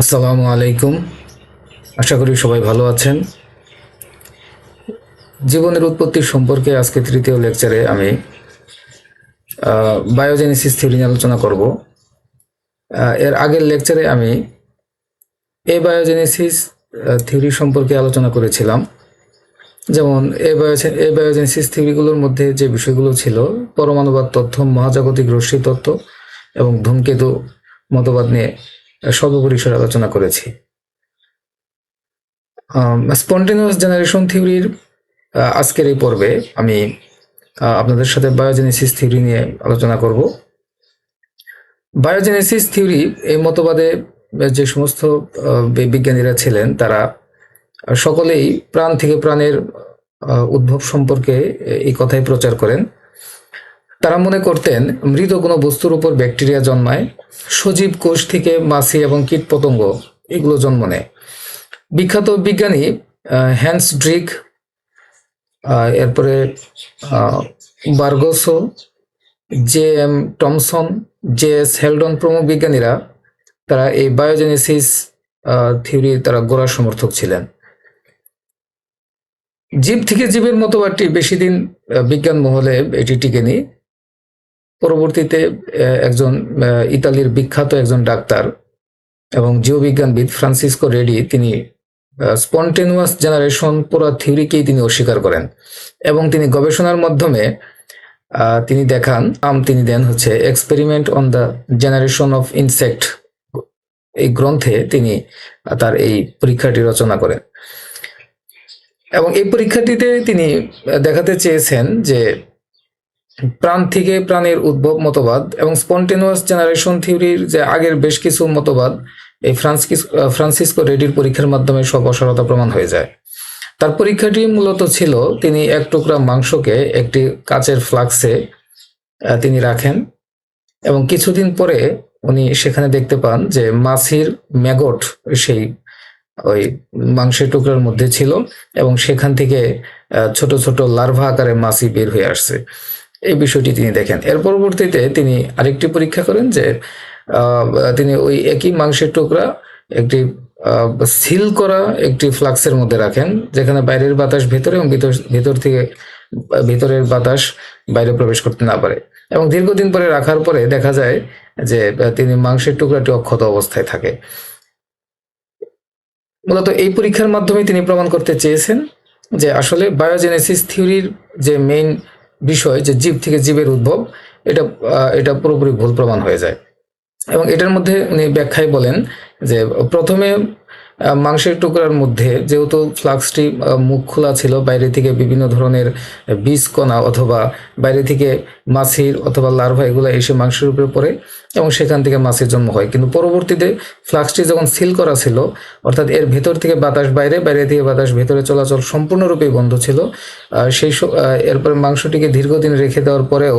আসসালামু আলাইকুম। আশা করি সবাই ভালো আছেন। জীবনের উৎপত্তি সম্পর্কে আজকে তৃতীয় লেকচারে আমি বায়োজেনেসিস থিওরি নিয়ে আলোচনা করব। এর আগের লেকচারে আমি এ বায়োজেনেসিস থিওরি সম্পর্কে আলোচনা করেছিলাম। যেমন এ বায়োজে এ বায়োজেনেসিস থিওরিগুলোর মধ্যে যে বিষয়গুলো ছিল, পরমাণুবাদ তথ্য, মহাজাগতিক রশ্মি তত্ত্ব এবং ধূমকেতু মতবাদ নিয়ে। সর্বপরিসর আলোচনা করেছি। স্পন্টেনিয়াস জেনারেশন থিওরির আজকের এই পর্বে আমি আপনাদের সাথে বায়োজেনেসিস থিওরি নিয়ে আলোচনা করব। বায়োজেনেসিস থিওরি এই মতবাদে যে সমস্ত বিজ্ঞানীরা ছিলেন, তারা, সকলেই প্রাণ থেকে প্রাণের উদ্ভব সম্পর্কে এই কথাই প্রচার করেন। তারা মনে করতেন মৃত কোনো বস্তুর উপর ব্যাকটেরিয়া জন্মায়, সজীব কোষ থেকে মাছি এবং কীটপতঙ্গ এগুলো জন্ম নেয়। বিখ্যাত বিজ্ঞানী হ্যান্স ড্রিক এরপরে বার্গোসো, J M Thomson, J S Haldane প্রমুখ বিজ্ঞানীরা তারা এই বায়োজেনেসিস থিওরি তারা গোড়ার সমর্থক ছিলেন। জীব থেকে জীবের মতবাদটি বেশি দিন বিজ্ঞান মহলে এটি টিকে টিকেনি পরবর্তীতে একজন ইতালির বিখ্যাত একজন ডাক্তার এবং জীববিজ্ঞানবিদ ফ্রান্সিসকো রেডি, তিনি স্পন্টেনুয়াস জেনারেশন পুরো থিওরিকেই তিনি অস্বীকার করেন এবং তিনি গবেষণার মাধ্যমে তিনি দেখান, নাম তিনি দেন হচ্ছে experiment on the generation of insect এই গ্রন্থে তিনি তার এই পরীক্ষাটি রচনা করেন। এবং এই পরীক্ষাটিতে তিনি দেখাতে চেয়েছেন যে প্রাণ থেকে প্রাণের উদ্ভব মতবাদ এবং স্পন্টেনিয়াস জেনারেশন থিওরির যে আগের বেশ কিছু মতবাদ, এই ফ্রান্সিস ফ্রান্সিসকো রেডির পরীক্ষার মাধ্যমে সব অসারতা প্রমাণ হয়ে যায়। তার পরীক্ষাটি মূলত ছিল, তিনি এক টুকরা মাংসকে একটি কাচের ফ্লাক্সে তিনি রাখেন এবং কিছুদিন পরে উনি সেখানে দেখতে পান যে মাছির ম্যাগট সেই ওই মাংসের টুকরার মধ্যে ছিল এবং সেখান থেকে ছোট ছোট লার্ভা আকারে মাছি বের হয়ে আসছে। এই বিষয়টি তিনি দেখেন। এর পরবর্তীতে তিনি আরেকটি পরীক্ষা করেন যে তিনি ওই একই মাংসের টুকরা একটি সিল করা একটি ফ্লাক্সের মধ্যে রাখেন, যেখানে বাইরের বাতাস ভেতরে এবং ভিতর থেকে, ভিতরের বাতাস বাইরে প্রবেশ করতে না পারে। এবং দীর্ঘদিন পরে রাখার পরে দেখা যায় যে, তিনি মাংসের টুকরাটি অক্ষত অবস্থায় থাকে। মূলত এই পরীক্ষার মাধ্যমে তিনি প্রমাণ করতে চেয়েছেন যে, আসলে বায়োজেনেসিস থিওরির যে মেইন বিষয় যে জীব থেকে জীবের উদ্ভব, এটা এটা পুরোপুরি ভুল প্রমাণ হয়ে যায়। এবং এটার মধ্যে উনি ব্যাখ্যায় বলেন যে প্রথমে মাংসের টুকরার মধ্যে যেহেতু ফ্লাক্সটি মুখ খোলা ছিল, বাইরে থেকে বিভিন্ন ধরনের বীজ কণা অথবা বাইরে থেকে মাছির অথবা লার্ভা এগুলো এসে মাংসের উপরে পড়ে এবং সেখান থেকে মাছের জন্ম হয়। কিন্তু পরবর্তীতে ফ্লাক্সটি যখন সিল করা ছিল অর্থাৎ এর ভেতর থেকে বাতাস বাইরে বাইরে থেকে বাতাস ভেতরে চলাচল সম্পূর্ণরূপে বন্ধ ছিল সেই এরপরে মাংসটিকে দীর্ঘদিন রেখে দেওয়ার পরেও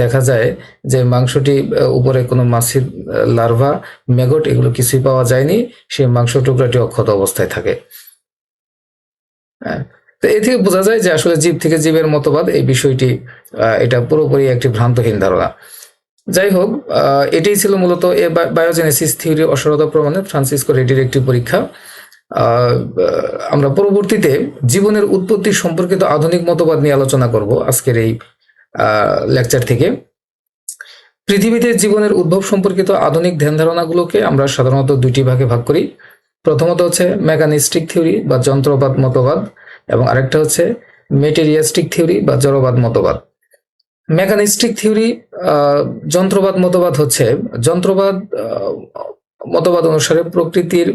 দেখা যায় যে মাংসটি উপরে কোনো মাছির লার্ভা ম্যাগট এগুলো কিছুই পাওয়া যায়নি সেই মাংস টুকরাটি অক্ষত অবস্থায় থাকে। হ্যাঁ, তো এ থেকে বোঝা যায় যে আসলে জীব থেকে জীবের মতবাদ এই বিষয়টি এটা পুরোপুরি একটি ভ্রান্তহীন ধারণা। যাই হোক এটাই ছিল মূলত এ বায়োজেনেসিস থিওরি অসরতা প্রমাণে ফ্রান্সিসকো রেডির একটি পরীক্ষা। আমরা পরবর্তীতে জীবনের উৎপত্তি সম্পর্কিত আধুনিক মতবাদ নিয়ে আলোচনা করব আজকের এই লেকচার থেকে। পৃথিবীতে জীবনের উদ্ভব সম্পর্কিত আধুনিক ধ্যান ধারণাগুলোকে আমরা সাধারণত দুইটি ভাগে ভাগ করি। প্রথমত হচ্ছে মেকানিস্টিক থিওরি বা যন্ত্রবাদ মতবাদ এবং আরেকটা হচ্ছে মেটেরিয়াস্টিক থিওরি বা জড়বাদ মতবাদ। মেকানিস্টিক থিওরি যন্ত্রবাদ, মতবাদ হচ্ছে, যন্ত্রবাদ মতবাদ অনুসারে প্রকৃতির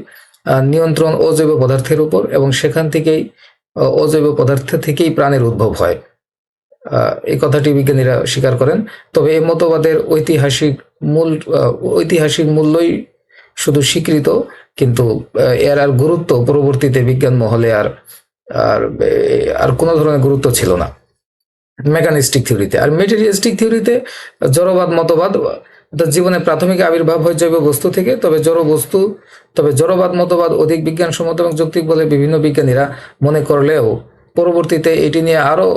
নিয়ন্ত্রণ অজৈব পদার্থের উপর এবং সেখান থেকেই অজৈব পদার্থ থেকেই প্রাণের উদ্ভব হয়। এই কথাটি বিজ্ঞানীরা স্বীকার করেন। তবে এই মতবাদের ঐতিহাসিক মূল ঐতিহাসিক মূল্যই শুধু স্বীকৃত, কিন্তু এর আর গুরুত্ব পরবর্তীতে বিজ্ঞান মহলে আর আর কোনো ধরনের গুরুত্ব ছিল না। মেকানিস্টিক থিওরিতে আর মেটেরিয়ালিস্টিক থিওরিতে জড়বাদ, মতবাদ অর্থাৎ জীবনের প্রাথমিক আবির্ভাব হয় জৈব বস্তু থেকে, তবে জড় বস্তু, তবে জড়বাদ, মতবাদ অধিক বিজ্ঞানসম্মত এবং যৌক্তিক বলে বিভিন্ন বিজ্ঞানীরা মনে করলেও পরবর্তীতে এটি নিয়ে আরও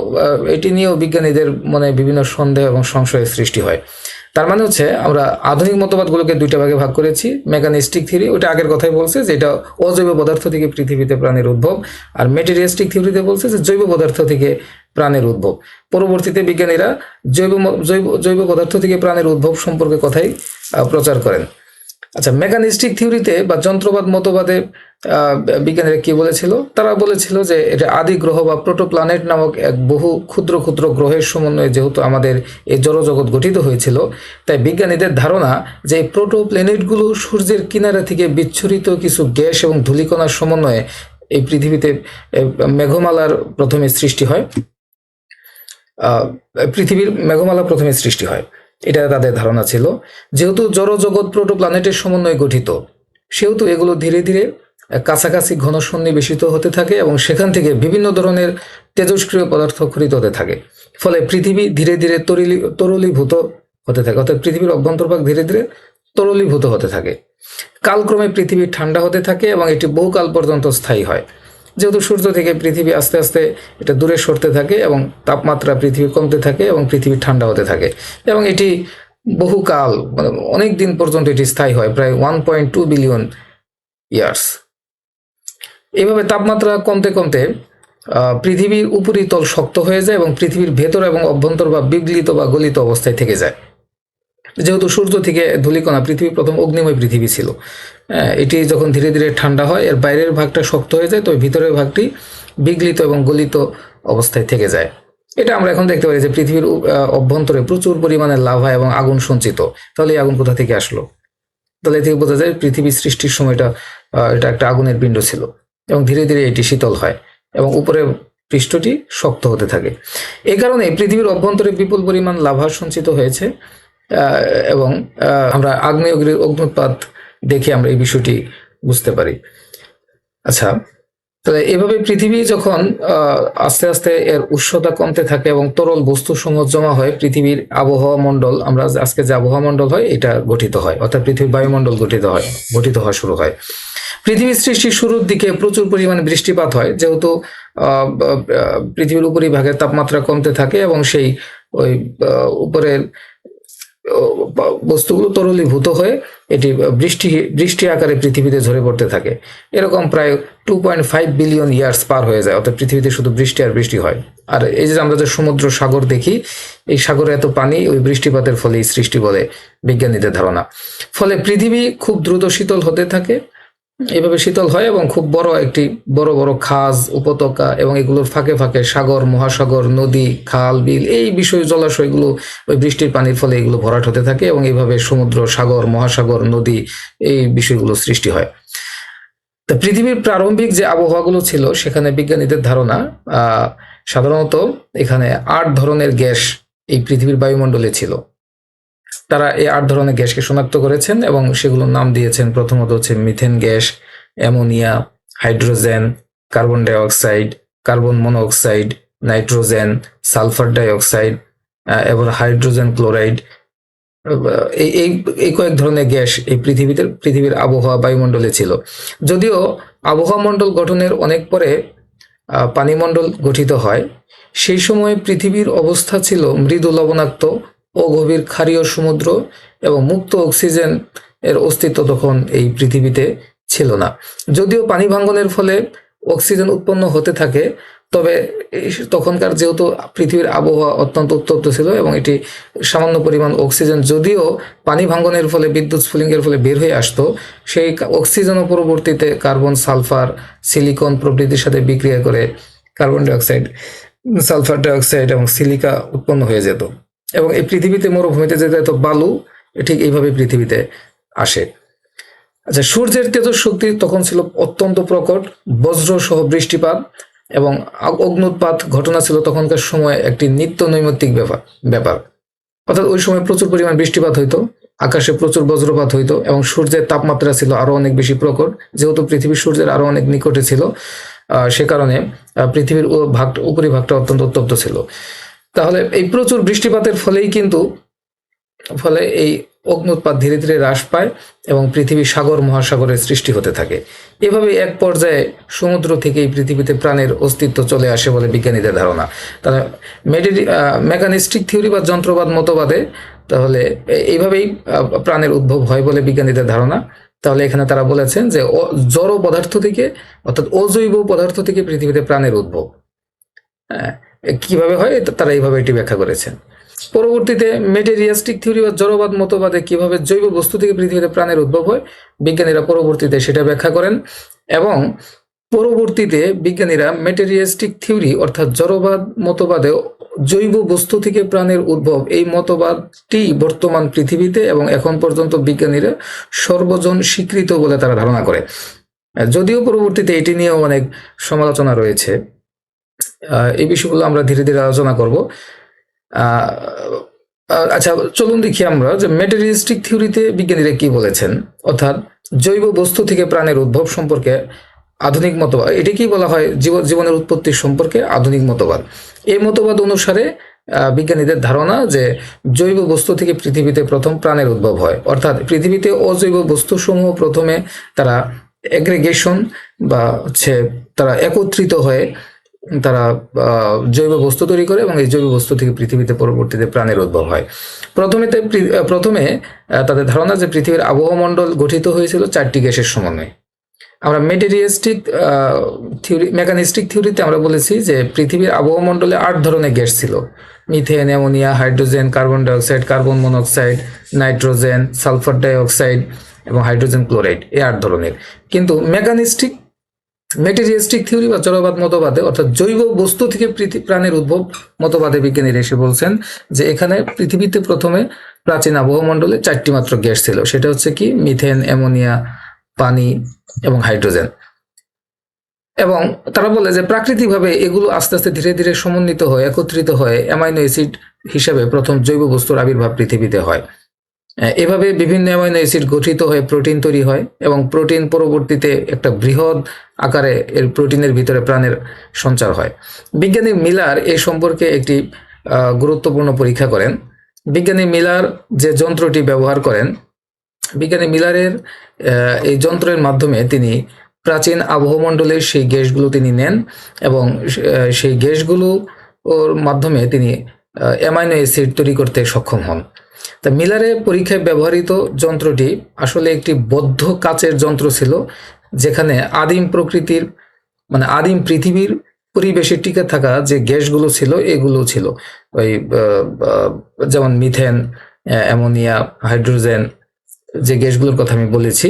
এটি নিয়েও বিজ্ঞানীদের মনে বিভিন্ন সন্দেহ এবং সংশয়ের সৃষ্টি হয়। তার মানে হচ্ছে আমরা আধুনিক মতবাদগুলোকে দুইটা ভাগে ভাগ করেছি মেকানিস্টিক থিওরি ওটা আগের কথাই বলছে যে এটা অজৈব পদার্থ থেকে পৃথিবীতে প্রাণের উদ্ভব, আর মেটেরিয়ালিস্টিক থিওরিতে বলছে যে জৈব পদার্থ থেকে প্রাণের উদ্ভব। পরবর্তীতে বিজ্ঞানীরা জৈব জৈব জৈব পদার্থ থেকে প্রাণের উদ্ভব সম্পর্কে কথাই প্রচার করেন। আচ্ছা মেকানিস্টিক থিওরিতে বা যন্ত্রবাদ, মতবাদে বিজ্ঞানীরা কি বলেছিল? তারা বলেছিল যে এটা আদি গ্রহ বা প্রোটোপ্ল্যানেট নামক এক বহু ক্ষুদ্র ক্ষুদ্র গ্রহের সমন্বয়ে যেহেতু আমাদের এই জড়জগৎ গঠিত হয়েছিল, তাই বিজ্ঞানীদের ধারণা যে এই প্রোটোপ্ল্যানেটগুলো সূর্যের কিনারা থেকে বিচ্ছুরিত কিছু গ্যাস এবং ধূলিকণার সমন্বয়ে এই পৃথিবীতে মেঘমালার প্রথমে সৃষ্টি হয়। পৃথিবীর মেঘমালা প্রথমে সৃষ্টি হয়। এটা তাদের ধারণা ছিল। যেহেতু জড়জগৎ প্রোটোপ্ল্যানেটের সমন্বয়ে গঠিত, সেহেতু এগুলো ধীরে ধীরে কাছাকাছি ঘন সন্নিবেশিত হতে থাকে এবং সেখান থেকে বিভিন্ন ধরনের তেজস্ক্রিয় পদার্থ খরিত হতে থাকে। ফলে পৃথিবী ধীরে ধীরে তরিলি, তরলীভূত হতে থাকে, অর্থাৎ পৃথিবীর অভ্যন্তরভাগ ধীরে ধীরে তরলীভূত হতে থাকে। কালক্রমে পৃথিবী ঠান্ডা হতে থাকে এবং এটি বহুকাল পর্যন্ত স্থায়ী হয়। যেহেতু সূর্য থেকে পৃথিবী আস্তে আস্তে এটা দূরে সরতে থাকে এবং তাপমাত্রা পৃথিবী কমতে থাকে এবং পৃথিবী ঠান্ডা হতে থাকে। এবং এটি বহুকাল মানে অনেক দিন পর্যন্ত এটি স্থায়ী হয়, প্রায় one point two billion years এইভাবে তাপমাত্রা কমতে কমতে পৃথিবীর উপরিতল শক্ত হয়ে যায় এবং পৃথিবীর ভেতর এবং অভ্যন্তর বা বিগলিত বা গলিত অবস্থায় থেকে যায়। যেহেতু সূর্য থেকে ধূলিকণা পৃথিবী প্রথম অগ্নিময় পৃথিবী ছিল হ্যাঁ, এটি যখন ধীরে ধীরে ঠান্ডা হয় এর বাইরের ভাগটা শক্ত হয়ে যায় তো ভিতরের ভাগটি বিগলিত এবং গলিত অবস্থায় থেকে যায়। এটা আমরা এখন দেখতে পারি যে পৃথিবীর অভ্যন্তরে প্রচুর পরিমাণে লাভা এবং আগুন সঞ্চিত। তাহলে এই আগুন কোথা থেকে আসলো? তাহলে এ থেকে বোঝা যায় পৃথিবী সৃষ্টির সময়টা এটা একটা আগুনের পিণ্ড ছিল এবং ধীরে ধীরে এটি শীতল হয় এবং উপরে পৃষ্ঠটি শক্ত হতে থাকে। এই কারণে পৃথিবীর অভ্যন্তরে বিপুল পরিমাণ লাভা সঞ্চিত হয়েছে। এবং আমরা আগ্নেয়গিরির অগ্নুৎপাত দেখে আমরা এই বিষয়টি বুঝতে পারি। আচ্ছা তাহলে এভাবে পৃথিবী যখন আস্তে আস্তে এর উষ্ণতা কমতে থাকে এবং তরল বস্তু সমূহ জমা হয়, পৃথিবীর আবহাওয়া মণ্ডল আমরা আজকে যে আবহাওয়া মণ্ডল হয়, এটা গঠিত হয়। অর্থাৎ পৃথিবীর বায়ুমণ্ডল গঠিত হয়, গঠিত হওয়া শুরু হয়। পৃথিবীর সৃষ্টির শুরুর দিকে প্রচুর পরিমাণে বৃষ্টিপাত হয়, যেহেতু পৃথিবীর উপরিভাগের তাপমাত্রা কমতে থাকে এবং সেই, ওই উপরের বস্তুগুলো তরলীভূত হয়ে এটি বৃষ্টি বৃষ্টি আকারে পৃথিবীতে ঝরে পড়তে থাকে। এরকম প্রায় two point five billion years পার হয়ে যায়, অর্থাৎ পৃথিবীতে শুধু বৃষ্টি আর বৃষ্টি হয়। আর এই যে আমরা যে সমুদ্র সাগর দেখি, এই সাগরে এত পানি, ওই বৃষ্টিপাতের ফলেই সৃষ্টি বলে বিজ্ঞানীদের ধারণা। ফলে পৃথিবী খুব দ্রুত শীতল হতে থাকে এভাবে শীতল হয় এবং খুব বড় একটি বড় বড় খাজ, উপত্যকা এবং এগুলোর ফাঁকে ফাঁকে সাগর, মহাসাগর, নদী, খাল, বিল এই বিষয় জলাশয়গুলো ওই বৃষ্টির পানির ফলে এগুলো ভরাট হতে থাকে এবং এইভাবে সমুদ্র, সাগর, মহাসাগর, নদী এই বিষয়গুলো সৃষ্টি হয়। তা পৃথিবীর প্রারম্ভিক যে আবহাওয়াগুলো ছিল সেখানে বিজ্ঞানীদের ধারণা সাধারণত এখানে আট ধরনের গ্যাস এই পৃথিবীর বায়ুমণ্ডলে ছিল। তারা এই আট ধরনের গ্যাসকে শনাক্ত করেছেন এবং সেগুলোর নাম দিয়েছেন প্রথমত হচ্ছে methane gas, ammonia, hydrogen, carbon dioxide carbon monoxide nitrogen, sulphur dioxide এবং হাইড্রোজেন ক্লোরাইড। এই এই কয়েক ধরনের গ্যাস এই পৃথিবীতে, পৃথিবীর আবহাওয়া বায়ুমণ্ডলে ছিল। যদিও আবহাওয়া মণ্ডল গঠনের অনেক পরে পানিমণ্ডল গঠিত হয়, সেই সময় পৃথিবীর অবস্থা ছিল মৃদু লবণাক্ত ও গভীর ক্ষারীয় সমুদ্র এবং মুক্ত অক্সিজেন এর অস্তিত্ব তখন এই পৃথিবীতে ছিল না। যদিও পানি ভাঙ্গনের ফলে অক্সিজেন উৎপন্ন হতে থাকে, তবে তখনকার যেহেতু পৃথিবীর আবহাওয়া অত্যন্ত উত্তপ্ত ছিল এবং এটি সামান্য পরিমাণ অক্সিজেন, যদিও পানি ভাঙ্গনের ফলে, বিদ্যুৎ স্ফুলিঙ্গের ফলে বের হয়ে আসতো, সেই অক্সিজেনও পরবর্তীতে কার্বন, সালফার, সিলিকন প্রভৃতির সাথে বিক্রিয়া করে কার্বন ডাইঅক্সাইড, সালফার ডাইঅক্সাইড এবং সিলিকা উৎপন্ন হয়ে যেত। এবং এই পৃথিবীতে মরুভূমিতে যেত বালু ঠিক এইভাবে পৃথিবীতে আসে। আচ্ছা সূর্যের তেজস শক্তি তখন ছিল অত্যন্ত প্রকট, বজ্র সহ বৃষ্টিপাত এবং অগ্নুৎপাত ঘটনা ছিল তখনকার সময় একটি নিত্য নৈমিত্তিক ব্যাপার ব্যাপার। অর্থাৎ ওই সময় প্রচুর পরিমাণ বৃষ্টিপাত হইতো, আকাশে প্রচুর বজ্রপাত হইতো এবং সূর্যের তাপমাত্রা ছিল আরও অনেক বেশি প্রকট। যেহেতু পৃথিবী সূর্যের আরও অনেক নিকটে ছিল সে কারণে পৃথিবীর ভাগ উপরিভাগটা অত্যন্ত উত্তপ্ত ছিল। তাহলে এই প্রচুর বৃষ্টিপাতের ফলেই কিন্তু ফলে এই অগ্নুৎপাত ধীরে ধীরে হ্রাস পায় এবং পৃথিবী সাগর মহাসাগরের সৃষ্টি হতে থাকে। এভাবে এক পর্যায়ে সমুদ্র থেকে এই পৃথিবীতে প্রাণের অস্তিত্ব চলে আসে বলে বিজ্ঞানীদের ধারণা। তাহলে মেডি মেকানিস্টিক থিওরি বা যন্ত্রবাদ মতবাদে তাহলে এইভাবেই প্রাণের উদ্ভব হয় বলে বিজ্ঞানীদের ধারণা। তাহলে এখানে তারা বলেছেন যে জড় পদার্থ থেকে অর্থাৎ অজৈব পদার্থ থেকে পৃথিবীতে প্রাণের উদ্ভব। হ্যাঁ, কীভাবে হয় তারা এইভাবে এটি ব্যাখ্যা করেছেন। পরবর্তীতে মেটেরিয়াস্টিক থিওরি বা জড়বাদ, মতবাদে কীভাবে জৈব বস্তু থেকে পৃথিবীতে প্রাণের উদ্ভব হয়, বিজ্ঞানীরা পরবর্তীতে সেটা ব্যাখ্যা করেন এবং পরবর্তীতে বিজ্ঞানীরা মেটেরিয়াস্টিক থিওরি অর্থাৎ জড়বাদ, মতবাদে জৈব বস্তু থেকে প্রাণের উদ্ভব এই মতবাদটি বর্তমান পৃথিবীতে এবং এখন পর্যন্ত বিজ্ঞানীরা সর্বজন স্বীকৃত বলে তারা ধারণা করে। যদিও পরবর্তীতে এটি নিয়েও অনেক সমালোচনা রয়েছে। এই বিষয়গুলো আমরা ধীরে ধীরে আলোচনা করব। আচ্ছা চলুন দেখি আমরা যে মেটেরিয়ালিস্টিক থিওরিতে বিজ্ঞানীরা কি বলেছেন। অর্থাৎ জৈব বস্তু থেকে প্রাণের উদ্ভব সম্পর্কে আধুনিক মতবাদ, এটি কি বলা হয়? জীব- জীবনের উৎপত্তি সম্পর্কে আধুনিক মতবাদ। এই মতবাদ অনুসারে বিজ্ঞানীদের ধারণা যে জৈব বস্তু থেকে পৃথিবীতে প্রথম প্রাণের উদ্ভব হয়। অর্থাৎ পৃথিবীতে অজৈব বস্তুসমূহ প্রথমে তারা এগ্রিগেশন বা হচ্ছে তারা একত্রিত হয়ে তারা জৈব বস্তু তৈরি করে এবং এই জৈব বস্তু থেকে পৃথিবীতে পরবর্তীতে প্রাণের উদ্ভব হয়। প্রথমে প্রথমে তাদের ধারণা যে পৃথিবীর আবহমণ্ডল গঠিত হয়েছিল চারটি গ্যাসের সমন্বয়ে। আমরা মেটেরিয়াস্টিক থিওরি, মেকানিস্টিক থিওরিতে আমরা বলেছি যে পৃথিবীর আবহমণ্ডলে আট ধরনের গ্যাস ছিল। Methane, ammonia, hydrogen, carbon dioxide, carbon monoxide, nitrogen, sulphur dioxide এবং হাইড্রোজেন ক্লোরাইড, এই আট ধরনের। কিন্তু মেকানিস্টিক মেটেরিয়াস্টিক থিওরি বা জড়বাদ মতবাদে, অর্থাৎ জৈব বস্তু থেকে প্রাণের উদ্ভব মতবাদে বিজ্ঞানীরা এসে বলছেন যে এখানে পৃথিবীতে প্রথমে প্রাচীন আবহমণ্ডলে চারটি মাত্র গ্যাস ছিল। সেটা হচ্ছে কি? মিথেন, অ্যামোনিয়া, পানি এবং হাইড্রোজেন। এবং তারা বলে যে প্রাকৃতিকভাবে এগুলো আস্তে আস্তে ধীরে ধীরে সমন্বিত হয়ে, একত্রিত হয়ে, অ্যামাইনো অ্যাসিড হিসেবে প্রথম জৈব বস্তুর আবির্ভাব পৃথিবীতে হয়। এভাবে বিভিন্ন অ্যামাইনো অ্যাসিড গঠিত হয়ে প্রোটিন তৈরি হয় এবং প্রোটিন পরবর্তীতে একটা বৃহৎ আকারে এর প্রোটিনের ভিতরে প্রাণের সঞ্চার হয়। বিজ্ঞানী মিলার এই সম্পর্কে একটি গুরুত্বপূর্ণ পরীক্ষা করেন। বিজ্ঞানী মিলার যে যন্ত্রটি ব্যবহার করেন, বিজ্ঞানী মিলারের এই যন্ত্রের মাধ্যমে তিনি প্রাচীন আবহমণ্ডলের সেই গ্যাসগুলো তিনি নেন এবং সেই গ্যাসগুলো ওর মাধ্যমে তিনি অ্যামাইনো অ্যাসিড তৈরি করতে সক্ষম হন। তা মিলারে পরীক্ষায় ব্যবহৃত যন্ত্রটি আসলে একটি বদ্ধ কাচের যন্ত্র ছিল, যেখানে আদিম প্রকৃতির মানে আদিম পৃথিবীর পরিবেশে টিকে থাকা যে গ্যাসগুলো ছিল, এগুলো ছিল। ওই যেমন মিথেন অ্যামোনিয়া, হাইড্রোজেন, যে গ্যাসগুলোর কথা আমি বলেছি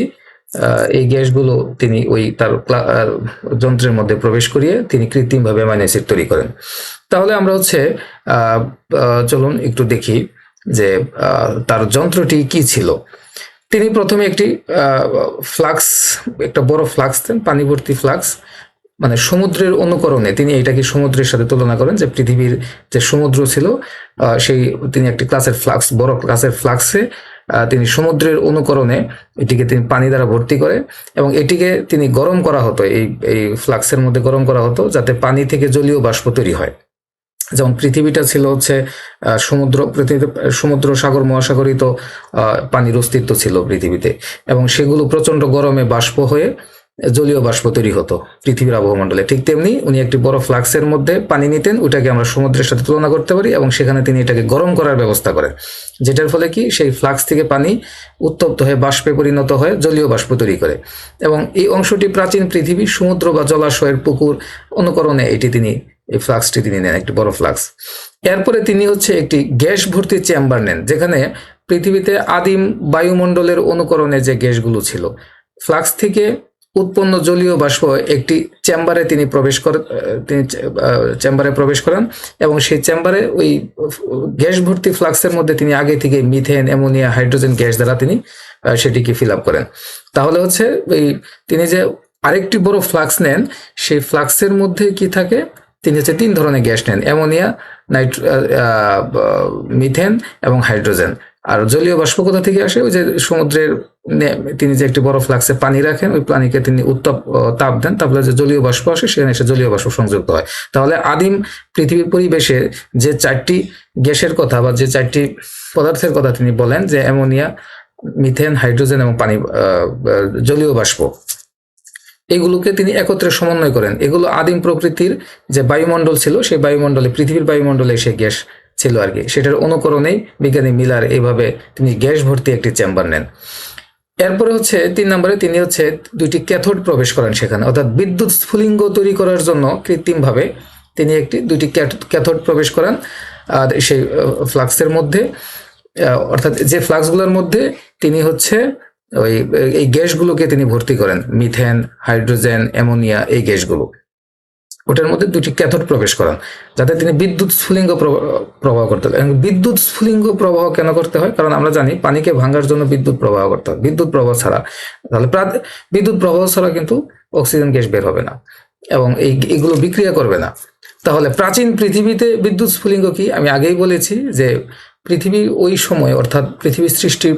এই গ্যাসগুলো তিনি ওই তার যন্ত্রের মধ্যে প্রবেশ করিয়ে তিনি কৃত্রিমভাবে অ্যামাইনো তৈরি করেন। তাহলে আমরা হচ্ছে চলুন একটু দেখি। যে তার যন্ত্রটি কি ছিল? তিনি প্রথমে একটি ফ্লাক্স, একটা বড় ফ্লাক্স দেন পানি ভর্তি ফ্লাক্স মানে সমুদ্রের অনুকরণে। তিনি এটাকে সমুদ্রের সাথে তুলনা করেন যে, পৃথিবীর যে সমুদ্র ছিল সেই, তিনি একটি ক্লাসের ফ্লাক্স, বড় ক্লাসের ফ্লাক্সে তিনি সমুদ্রের অনুকরণে এটিকে তিনি পানি দ্বারা ভর্তি করে এবং এটিকে তিনি গরম করা হতো, এই এই ফ্লাক্সের মধ্যে গরম করা হতো যাতে পানি থেকে জলীয় বাষ্প তৈরি হয়। যেমন পৃথিবীটা ছিল হচ্ছে সমুদ্র সমুদ্র সাগর, মহাসাগরিত পানির অস্তিত্ব ছিল পৃথিবীতে। এবং সেগুলো প্রচণ্ড গরমে বাষ্প হয়ে জলীয় বাষ্প তৈরি হতো পৃথিবীর আবহমণ্ডলে। ঠিক তেমনি উনি একটি বড় ফ্লাক্সের মধ্যে পানি নিতেন, ওইটাকে আমরা সমুদ্রের সাথে তুলনা করতে পারি এবং সেখানে তিনি এটাকে গরম করার ব্যবস্থা করেন। যেটার ফলে কি সেই ফ্লাক্স থেকে পানি উত্তপ্ত হয়ে বাষ্পে পরিণত হয়ে জলীয় বাষ্প তৈরি করে। এবং এই অংশটি প্রাচীন পৃথিবী সমুদ্র বা জলাশয়ের পুকুর অনুকরণে এটি তিনি এই ফ্লাক্সটি তিনি নেন, একটি বড় ফ্লাক্স। এরপরে তিনি হচ্ছে একটি গ্যাস ভর্তি চেম্বার নেন, যেখানে পৃথিবীতে আদিম বায়ুমণ্ডলের অনুকরণে যে গ্যাসগুলো ছিল, ফ্লাক্স থেকে উৎপন্ন জলীয় বাষ্প একটি চেম্বারে তিনি প্রবেশ করেন তিনি চেম্বারে প্রবেশ করেন এবং সেই চেম্বারে ওই গ্যাস ভর্তি ফ্লাক্সের মধ্যে তিনি আগে থেকে মিথেন, অ্যামোনিয়া, হাইড্রোজেন গ্যাস দ্বারা তিনি সেটিকে ফিল আপ করেন। তাহলে হচ্ছে ওই তিনি যে আরেকটি বড় ফ্লাক্স নেন, সেই ফ্লাক্সের মধ্যে কি থাকে? তিনি হচ্ছে তিন ধরনের গ্যাস নেন, অ্যামোনিয়া নাইট্রো মিথেন এবং হাইড্রোজেন। আর জলীয় বাষ্প কোথা থেকে আসে? ওই যে সমুদ্রের তিনি যে একটি বড় ফ্লাক্সে পানি রাখেন, ওই পানিকে তিনি উত্তাপ তাপ দেন, তারপরে যে জলীয় বাষ্প আসে, সেখানে এসে জলীয় বাষ্প সংযুক্ত হয়। তাহলে আদিম পৃথিবীর পরিবেশে যে চারটি গ্যাসের কথা বা যে চারটি পদার্থের কথা তিনি বলেন, যে অ্যামোনিয়া, মিথেন, হাইড্রোজেন এবং পানি জলীয় বাষ্প এগুলোকে তিনি একত্রে সমন্বয় করেন। এগুলো আদিম প্রকৃতির যে বায়ুমণ্ডল ছিল, সেই বায়ুমণ্ডলে, পৃথিবীর বায়ুমণ্ডলে সেই গ্যাস ছিল আর কি। সেটার অনুকরণেই বিজ্ঞানী মিলার এইভাবে তিনি গ্যাস ভর্তি একটি চেম্বার নেন। এরপরে হচ্ছে, তিন নম্বরে তিনি হচ্ছে দুইটি ক্যাথোড প্রবেশ করেন সেখানে। অর্থাৎ বিদ্যুৎ স্ফুলিঙ্গ তৈরি করার জন্য কৃত্রিমভাবে তিনি একটি, দুইটি ক্যাথ- ক্যাথোড প্রবেশ করান। আর সেই ফ্লাক্সের মধ্যে অর্থাৎ যে ফ্লাক্সগুলোর মধ্যে তিনি হচ্ছে ওই, এই গ্যাসগুলোকে তিনি ভর্তি করেন। মিথেন, হাইড্রোজেন, অ্যামোনিয়া, এই গ্যাসগুলো। ওটার মধ্যে দুটি ক্যাথোড প্রবেশ করান, যাতে তিনি বিদ্যুৎ স্ফুলিঙ্গ প্রবা- প্রবাহ করতে এবং বিদ্যুৎ স্ফুলিঙ্গ প্রবাহ কেন করতে হয়? কারণ আমরা জানি পানিকে ভাঙার জন্য বিদ্যুৎ প্রবাহ করতে হয়। বিদ্যুৎ প্রবাহ ছাড়া। তাহলে বিদ্যুৎ প্রবাহ ছাড়া কিন্তু অক্সিজেন গ্যাস বের হবে না। এবং এই, এগুলো বিক্রিয়া করবে না। তাহলে প্রাচীন পৃথিবীতে বিদ্যুৎ স্ফুলিঙ্গ কি? আমি আগেই বলেছি যে পৃথিবী ওই সময়, অর্থাৎ পৃথিবীর সৃষ্টির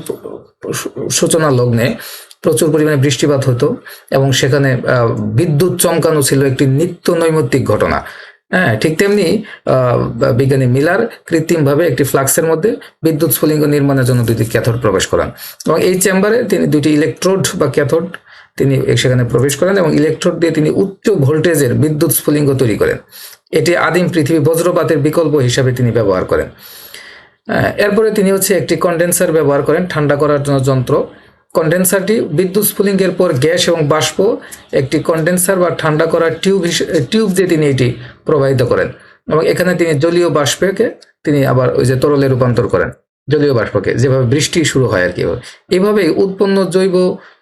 সূচনা লগ্নে প্রচুর পরিমাণে বৃষ্টিপাত হতো এবং সেখানে বিদ্যুৎ চমকানো ছিল একটি নিত্য নৈমিত্তিক ঘটনা। হ্যাঁ ঠিক তেমনি বিজ্ঞানী মিলার কৃত্রিমভাবে একটি ফ্লাক্সের মধ্যে বিদ্যুৎ স্ফুলিঙ্গ নির্মাণের জন্য দুটি ক্যাথোড প্রবেশ করান। এবং এই চেম্বারে তিনি দুটি ইলেকট্রোড বা ক্যাথোড তিনি সেখানে প্রবেশ করেন এবং ইলেকট্রোড দিয়ে তিনি উচ্চ ভোল্টেজের বিদ্যুৎ স্ফুলিঙ্গ তৈরি করেন। এটি আদিম পৃথিবী বজ্রপাতের বিকল্প হিসাবে তিনি ব্যবহার করেন। এরপরে তিনি হচ্ছে একটি কন্ডেন্সার ব্যবহার করেন ঠান্ডা করার জন্য যন্ত্র। কন্ডেন্সারটি বিদ্যুৎ স্ফুলিঙ্গের পর গ্যাস এবং বাষ্প একটি কন্ডেন্সার বা ঠান্ডা করার টিউব টিউব দিয়ে তিনি এটি প্রবাহিত করেন এবং এখানে তিনি জলীয় বাষ্পকে তিনি আবার ওই যে তরলে রূপান্তর করেন, জলীয় বাষ্পকে, যেভাবে বৃষ্টি শুরু হয় আর কি। এইভাবেই উৎপন্ন জৈব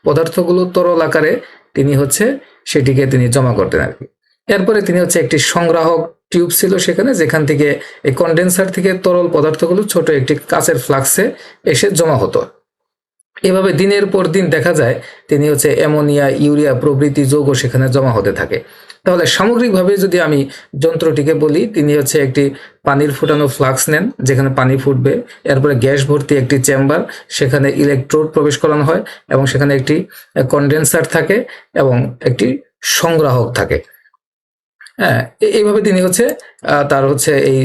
পদার্থগুলো তরল আকারে তিনি হচ্ছে সেটিকে তিনি জমা করতেন আর কি। এরপরে তিনি হচ্ছে একটি সংগ্রাহক টিউব ছিল সেখানে, যেখান থেকে এই কন্ডেন্সার থেকে তরল পদার্থগুলো ছোট একটি কাচের ফ্লাক্সে এসে জমা হতো। এভাবে দিনের পর দিন দেখা যায়, তিনি হচ্ছে অ্যামোনিয়া, ইউরিয়া প্রভৃতি যৌগ সেখানে জমা হতে থাকে। তাহলে সামগ্রিকভাবে যদি আমি যন্ত্রটিকে বলি, তিনি হচ্ছে একটি পানির ফুটানো ফ্লাক্স নেন, যেখানে পানি ফুটবে। এরপরে গ্যাস ভর্তি একটি চেম্বার, সেখানে ইলেকট্রোড প্রবেশ করানো হয় এবং সেখানে একটি কন্ডেন্সার থাকে এবং একটি সংগ্রাহক থাকে। হ্যাঁ এইভাবে তিনি হচ্ছে তার হচ্ছে এই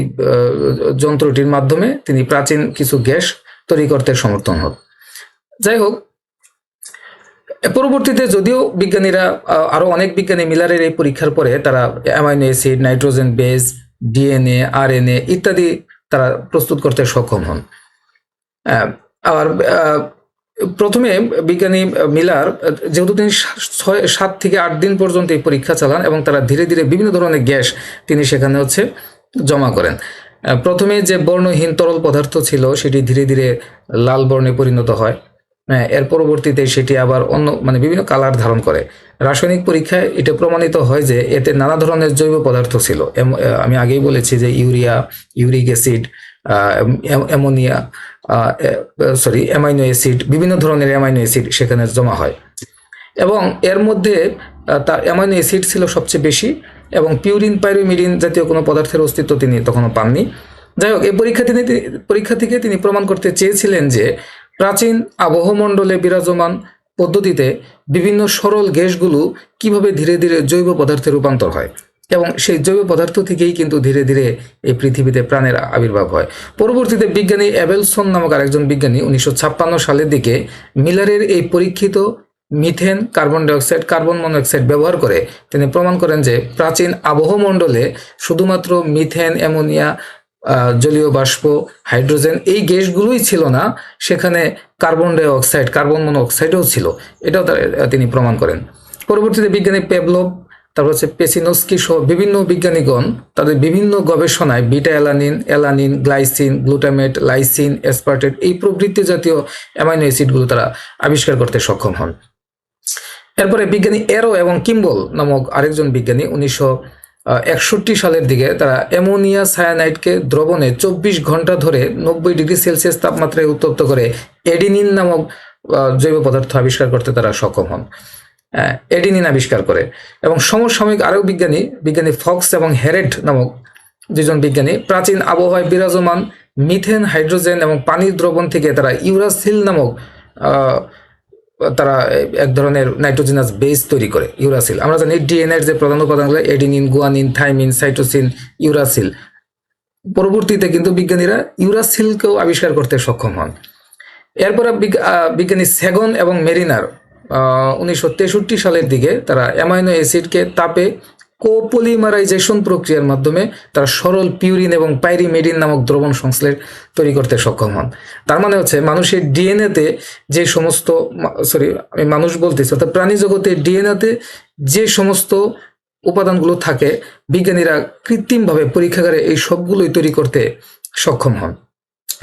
যন্ত্রটির মাধ্যমে তিনি প্রাচীন কিছু গ্যাস তৈরি করতে সমর্থন হন। যাই হোক, পরবর্তীতে যদিও বিজ্ঞানীরা আরও অনেক বিজ্ঞানী মিলারের এই পরীক্ষার পরে তারা amino acid, nitrogen base, DNA, RNA ইত্যাদি তারা প্রস্তুত করতে সক্ষম হন। আবার প্রথমে বিজ্ঞানী মিলার, যেহেতু তিনি ছয়, সাত থেকে আট দিন পর্যন্ত এই পরীক্ষা চালান এবং তারা ধীরে ধীরে বিভিন্ন ধরনের গ্যাস তিনি সেখানে হচ্ছে জমা করেন। প্রথমে যে বর্ণহীন তরল পদার্থ ছিল সেটি ধীরে ধীরে লাল বর্ণে পরিণত হয়। হ্যাঁ এর পরবর্তীতে সেটি আবার অন্য মানে বিভিন্ন কালার ধারণ করে। রাসায়নিক পরীক্ষায় এটা প্রমাণিত হয় যে এতে নানা ধরনের জৈব পদার্থ ছিল। আমি আগেই বলেছি যে urea, uric acid ammonia sorry amino acid, বিভিন্ন ধরনের অ্যামাইনো অ্যাসিড সেখানে জমা হয়। এবং এর মধ্যে তার অ্যামাইনো অ্যাসিড ছিল সবচেয়ে বেশি এবং পিউরিন পাইরোমিডিন জাতীয় কোনো পদার্থের অস্তিত্ব তিনি তখনও পাননি। যাই হোক এই পরীক্ষা তিনি পরীক্ষা থেকে তিনি প্রমাণ করতে চেয়েছিলেন যে প্রাচীন আবহমণ্ডলে বিরাজমান পদ্ধতিতে বিভিন্ন সরল গ্যাসগুলো কীভাবে ধীরে ধীরে জৈব পদার্থে রূপান্তর হয়। এবং সেই জৈব পদার্থ থেকেই কিন্তু ধীরে ধীরে এই পৃথিবীতে প্রাণের আবির্ভাব হয়। পরবর্তীতে বিজ্ঞানী অ্যাবেলসন নামক আরেকজন বিজ্ঞানী উনিশশো ছাপ্পান্ন সালের দিকে মিলারের এই পরীক্ষিত methane carbon dioxide, carbon monoxide ব্যবহার করে তিনি প্রমাণ করেন যে প্রাচীন আবহমণ্ডলে শুধুমাত্র মিথেন, অ্যামোনিয়া জলীয় বাষ্প, হাইড্রোজেন এই গ্যাসগুলোই ছিল না, সেখানে কার্বন ডাই অক্সাইড কার্বন মনোক্সাইডও ছিল। এটাও তিনি প্রমাণ করেন। পরবর্তীতে বিজ্ঞানী পেভলভ তারপর হচ্ছে পেসিনোস্কি সহ বিভিন্ন বিজ্ঞানীগণ তাদের বিভিন্ন গবেষণায় beta alanine alanine, glycine, glutamate, lysine, aspartate এই প্রভৃতি জাতীয় অ্যামাইনো অ্যাসিডগুলো তারা আবিষ্কার করতে সক্ষম হন। এরপরে বিজ্ঞানী এরো এবং কিম্বল নামক আরেকজন বিজ্ঞানী উনিশশো একষট্টি সালের দিকে তারা অ্যামোনিয়া সায়ানাইডকে দ্রবণে চব্বিশ ঘণ্টা ধরে নব্বই ডিগ্রি সেলসিয়াস তাপমাত্রায় উত্তপ্ত করে এডিনিন নামক জৈব পদার্থ আবিষ্কার করতে তারা সক্ষম হন। এডিনিন আবিষ্কার করে। এবং সমসাময়িক আরও বিজ্ঞানী বিজ্ঞানী ফক্স এবং হেরেড নামক দুজন বিজ্ঞানী, প্রাচীন আবহাওয়ায় বিরাজমান মিথেন হাইড্রোজেন এবং পানির দ্রবণ থেকে তারা ইউরাসিল নামক তারা এক ধরনের নাইট্রোজেনাস বেস তৈরি করে, ইউরাসিল। আমরা জানি ডিএনএর যে প্রধান উপাদানগুলো adenine, guanine, thymine, cytosine, uracil. পরবর্তীতে কিন্তু বিজ্ঞানীরা ইউরাসিলকেও আবিষ্কার করতে সক্ষম হন। এরপরে বিজ্ঞানী সেগন এবং মেরিনার উনিশশো তেষট্টি সালের দিকে তারা অ্যামাইনো অ্যাসিডকে তাপে কোপলিমারাইজেশন প্রক্রিয়ার মাধ্যমে তারা সরল পিউরিন এবং পাইরিমেডিন নামক দ্রবণ সংশ্লেষ তৈরি করতে সক্ষম হন। তার মানে হচ্ছে মানুষের ডিএনএতে যে সমস্ত সরি আমি মানুষ বলতেছি, অর্থাৎ প্রাণী জগতে ডিএনএতে যে সমস্ত উপাদানগুলো থাকে, বিজ্ঞানীরা কৃত্রিমভাবে পরীক্ষাগারে এই সবগুলোই তৈরি করতে সক্ষম হন।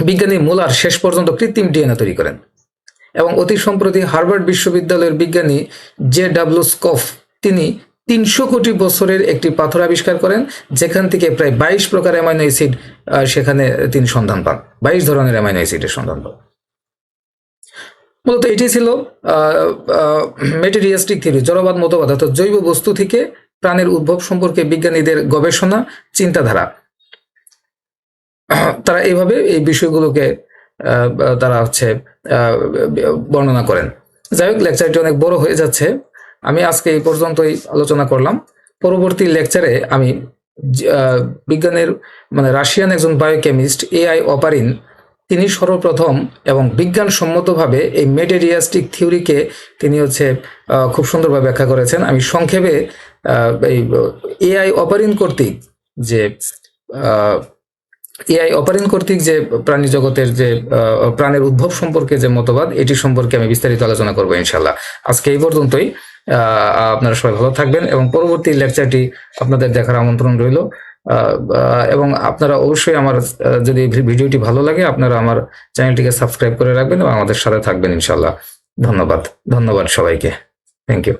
বিজ্ঞানী মুলার শেষ পর্যন্ত কৃত্রিম ডিএনএ তৈরি করেন। এবং অতি সম্প্রতি হার্ভার্ড বিশ্ববিদ্যালয়ের বিজ্ঞানী জে ডাব্লিউ স্কফ, তিনি তিনশো কোটি বছরের একটি পাথর আবিষ্কার করেন, যেখান থেকে প্রায় বাইশ প্রকার অ্যামাইনো অ্যাসিড সেখানে তিনি সন্ধান পান, বাইশ ধরনের অ্যামাইনো অ্যাসিডের সন্ধান পান। মূলত এটি ছিল মেটেরিয়াস্টিক থিওরি, জড়বাদ মতবাদ, অর্থাৎ জৈব বস্তু থেকে প্রাণের উদ্ভব সম্পর্কে বিজ্ঞানীদের গবেষণা, চিন্তাধারা। তারা এইভাবে এই বিষয়গুলোকে তারা হচ্ছে বর্ণনা করেন। যাই হোক লেকচারটি অনেক বড় হয়ে যাচ্ছে। আমি আজকে এই পর্যন্তই আলোচনা করলাম। পরবর্তী লেকচারে আমি বিজ্ঞানের মানে রাশিয়ান একজন বায়োকেমিস্ট এআই অপারিন, তিনি সর্বপ্রথম এবং বিজ্ঞানসম্মতভাবে এই মেটেরিয়াস্টিক থিওরিকে তিনি হচ্ছে খুব সুন্দরভাবে ব্যাখ্যা করেছেন। আমি সংক্ষেপে এই এআই অপারিন কর্তৃক যে এআই অপারিন কর্তৃক যে প্রাণী জগতের যে প্রাণের উদ্ভব সম্পর্কে যে মতবাদ, এটি সম্পর্কে আমি বিস্তারিত আলোচনা করব ইনশাল্লাহ আজকে এই পর্যন্তই। আপনারা সবাই ভালো থাকবেন এবং পরবর্তী লেকচারটি আপনাদের দেখার আমন্ত্রণ রইল। এবং আপনারা অবশ্যই আমার যদি ভিডিওটি ভালো লাগে, আপনারা আমার চ্যানেলটিকে সাবস্ক্রাইব করে রাখবেন এবং আমাদের সাথে থাকবেন ইনশাল্লাহ ধন্যবাদ। ধন্যবাদ সবাইকে। Thank you